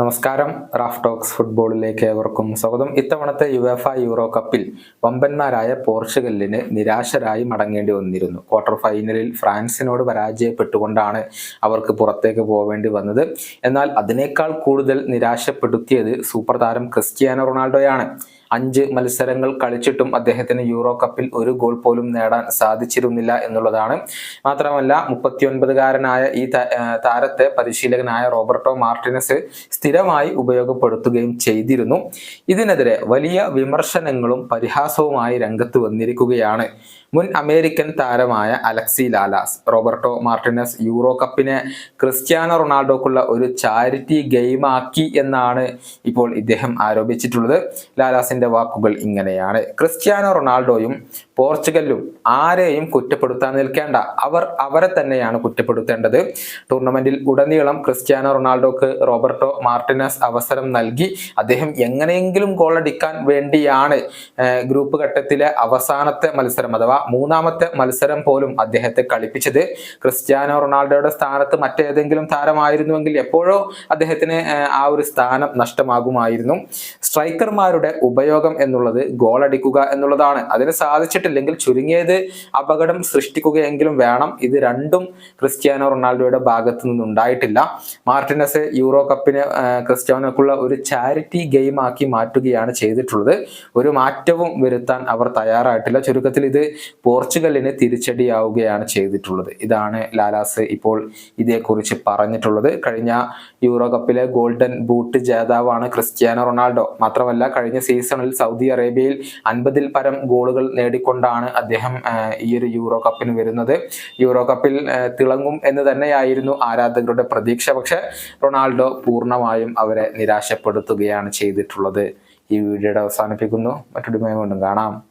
നമസ്കാരം. Raf talks ഫുട്ബോളിലേക്ക് ഏവർക്കും സ്വാഗതം. ഇത്തവണത്തെ യുവേഫ യൂറോ കപ്പിൽ വമ്പന്മാരായ പോർച്ചുഗലിന് നിരാശരായി മടങ്ങേണ്ടി വന്നിരുന്നു. ക്വാർട്ടർ ഫൈനലിൽ ഫ്രാൻസിനോട് പരാജയപ്പെട്ടുകൊണ്ടാണ് അവർക്ക് പുറത്തേക്ക് പോവേണ്ടി വന്നത്. എന്നാൽ അതിനേക്കാൾ കൂടുതൽ നിരാശപ്പെടുത്തിയത് സൂപ്പർ താരം ക്രിസ്ത്യാനോ റൊണാൾഡോയാണ്. അഞ്ച് മത്സരങ്ങൾ കളിച്ചിട്ടും അദ്ദേഹത്തിന് യൂറോ കപ്പിൽ ഒരു ഗോൾ പോലും നേടാൻ സാധിച്ചിരുന്നില്ല എന്നുള്ളതാണ്. മാത്രമല്ല മുപ്പത്തിയൊൻപതുകാരനായ ഈ താരത്തെ പരിശീലകനായ റോബർട്ടോ മാർട്ടിനസ് സ്ഥിരമായി ഉപയോഗപ്പെടുത്തുകയും ചെയ്തിരുന്നു. ഇതിനെതിരെ വലിയ വിമർശനങ്ങളും പരിഹാസവുമായി രംഗത്ത് വന്നിരിക്കുകയാണ് മുൻ അമേരിക്കൻ താരമായ Alexi Lalas. Roberto Martinez Euro കപ്പിനെ Cristiano റൊണാൾഡോക്കുള്ള ഒരു ചാരിറ്റി ഗെയിമാക്കി എന്നാണ് ഇപ്പോൾ ഇദ്ദേഹം ആരോപിച്ചിട്ടുള്ളത്. ലാലാസിന്റെ വാക്കുകൾ ഇങ്ങനെയാണ്. ക്രിസ്ത്യാനോ റൊണാൾഡോയും പോർച്ചുഗലും ആരെയും കുറ്റപ്പെടുത്താൻ നിൽക്കേണ്ട. അവർ അവരെ തന്നെയാണ് കുറ്റപ്പെടുത്തേണ്ടത്. ടൂർണമെന്റിൽ ഉടനീളം ക്രിസ്ത്യാനോ റൊണാൾഡോക്ക് റോബർട്ടോ മാർട്ടിനസ് അവസരം നൽകി. അദ്ദേഹം എങ്ങനെയെങ്കിലും ഗോൾ അടിക്കാൻ വേണ്ടിയാണ് ഗ്രൂപ്പ് ഘട്ടത്തിലെ അവസാനത്തെ മത്സരം അഥവാ മൂന്നാമത്തെ മത്സരം പോലും അദ്ദേഹത്തെ കളിപ്പിച്ചത്. ക്രിസ്ത്യാനോ റൊണാൾഡോയുടെ സ്ഥാനത്ത് മറ്റേതെങ്കിലും താരമായിരുന്നുവെങ്കിൽ എപ്പോഴോ അദ്ദേഹത്തിന് ആ ഒരു സ്ഥാനം നഷ്ടമാകുമായിരുന്നു. സ്ട്രൈക്കർമാരുടെ ഉപയോഗം എന്നുള്ളത് ഗോൾ അടിക്കുക എന്നുള്ളതാണ്. അതിന് സാധിച്ചിട്ടില്ലെങ്കിൽ ചുരുങ്ങിയത് അപകടം സൃഷ്ടിക്കുകയെങ്കിലും വേണം. ഇത് രണ്ടും ക്രിസ്ത്യാനോ റൊണാൾഡോയുടെ ഭാഗത്തു നിന്നുണ്ടായിട്ടില്ല മാർട്ടിനസ് യൂറോ കപ്പിന് ക്രിസ്ത്യാനോക്കുള്ള ഒരു ചാരിറ്റി ഗെയിം ആക്കി മാറ്റുകയാണ് ചെയ്തിട്ടുള്ളത്. ഒരു മാറ്റവും വരുത്താൻ അവർ തയ്യാറായിട്ടില്ല. ചുരുക്കത്തിൽ ഇത് പോർച്ചുഗലിന് തിരിച്ചടിയാവുകയാണ് ചെയ്തിട്ടുള്ളത്. ഇതാണ് ലാലാസ് ഇപ്പോൾ ഇതേക്കുറിച്ച് പറഞ്ഞിട്ടുള്ളത്. കഴിഞ്ഞ യൂറോ കപ്പിലെ ഗോൾഡൻ ബൂട്ട് ജേതാവാണ് ക്രിസ്ത്യാനോ റൊണാൾഡോ. മാത്രമല്ല കഴിഞ്ഞ സീസണിൽ സൗദി അറേബ്യയിൽ അൻപതിൽ പരം ഗോളുകൾ നേടിക്കൊണ്ടാണ് അദ്ദേഹം ഈ ഒരു യൂറോ കപ്പിന് വരുന്നത്. യൂറോ കപ്പിൽ തിളങ്ങും എന്ന് തന്നെയായിരുന്നു ആരാധകരുടെ പ്രതീക്ഷ. പക്ഷെ റൊണാൾഡോ പൂർണമായും അവരെ നിരാശപ്പെടുത്തുകയാണ് ചെയ്തിട്ടുള്ളത്. ഈ വീഡിയോയുടെ അവസാനിപ്പിക്കുന്നു. മറ്റൊരു വീണ്ടും കാണാം.